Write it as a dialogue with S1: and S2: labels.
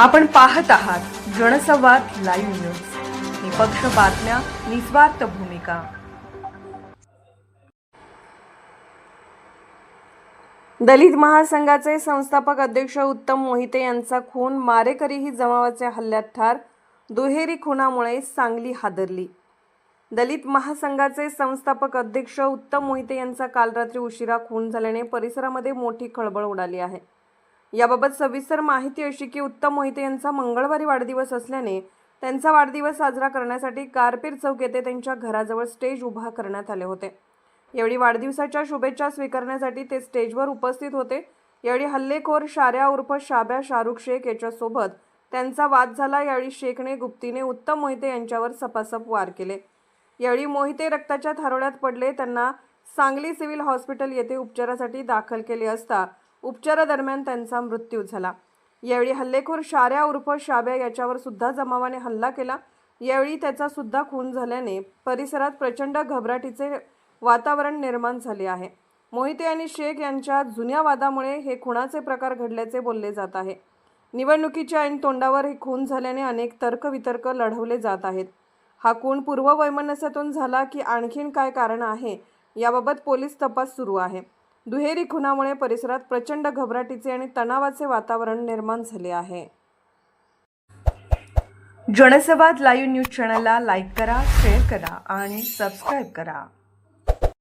S1: आपण पाहत आहात जनसंवाद लाईव्ह न्यूज. निपक्ष बातम्या निस्वार्थ भूमिका. दलित महासंघाचे संस्थापक अध्यक्ष उत्तम मोहिते यांचा खून मारेकरीही जमावाच्या हल्ल्यात ठार दुहेरी खुनामुळे सांगली हादरली. दलित महासंघाचे संस्थापक अध्यक्ष उत्तम मोहिते यांचा काल रात्री उशिरा खून झाल्याने परिसरामध्ये मोठी खळबळ उडाली आहे. याबाबत सविस्तर माहिती अशी की उत्तम मोहिते यांचा मंगळवारी वाढदिवस असल्याने त्यांचा वाढदिवस साजरा करण्यासाठी कारपीर चौक येथे त्यांच्या घराजवळ स्टेज उभा करण्यात आले होते. यावेळी वाढदिवसाच्या शुभेच्छा स्वीकारण्यासाठी ते स्टेजवर उपस्थित होते. यावेळी हल्लेखोर शार्या उर्फ शाब्या शाहरुख शेख याच्यासोबत त्यांचा वाद झाला. यावेळी शेखने गुप्तीने उत्तम मोहिते यांच्यावर सपासप वार केले. यावेळी मोहिते रक्ताच्या थारोळ्यात पडले. त्यांना सांगली सिव्हिल हॉस्पिटल येथे उपचारासाठी दाखल केले असता उपचारादरम्यान त्यांचा मृत्यू झाला. यावेळी हल्लेखोर शाऱ्या उर्फ शाब्या याच्यावर सुद्धा जमावाने हल्ला केला. यावेळी त्याचा सुद्धा खून झाल्याने परिसरात प्रचंड घबराटीचे वातावरण निर्माण झाले आहे. मोहिते आणि शेख यांच्या जुन्या वादामुळे हे खुणाचे प्रकार घडल्याचे बोलले जात आहे. निवडणुकीच्या ऐन तोंडावर हे खून झाल्याने अनेक तर्कवितर्क लढवले जात आहेत. हा खून पूर्ववैमनस्यातून झाला की आणखीन काय कारण आहे याबाबत पोलीस तपास सुरू आहे. दुहेरी खुनामुळे परिसरात प्रचंड घबराटीचे आणि तणावाचे वातावरण निर्माण झाले आहे. जनसंवाद लाईव्ह न्यूज चॅनलला लाईक करा शेअर करा आणि सबस्क्राईब करा.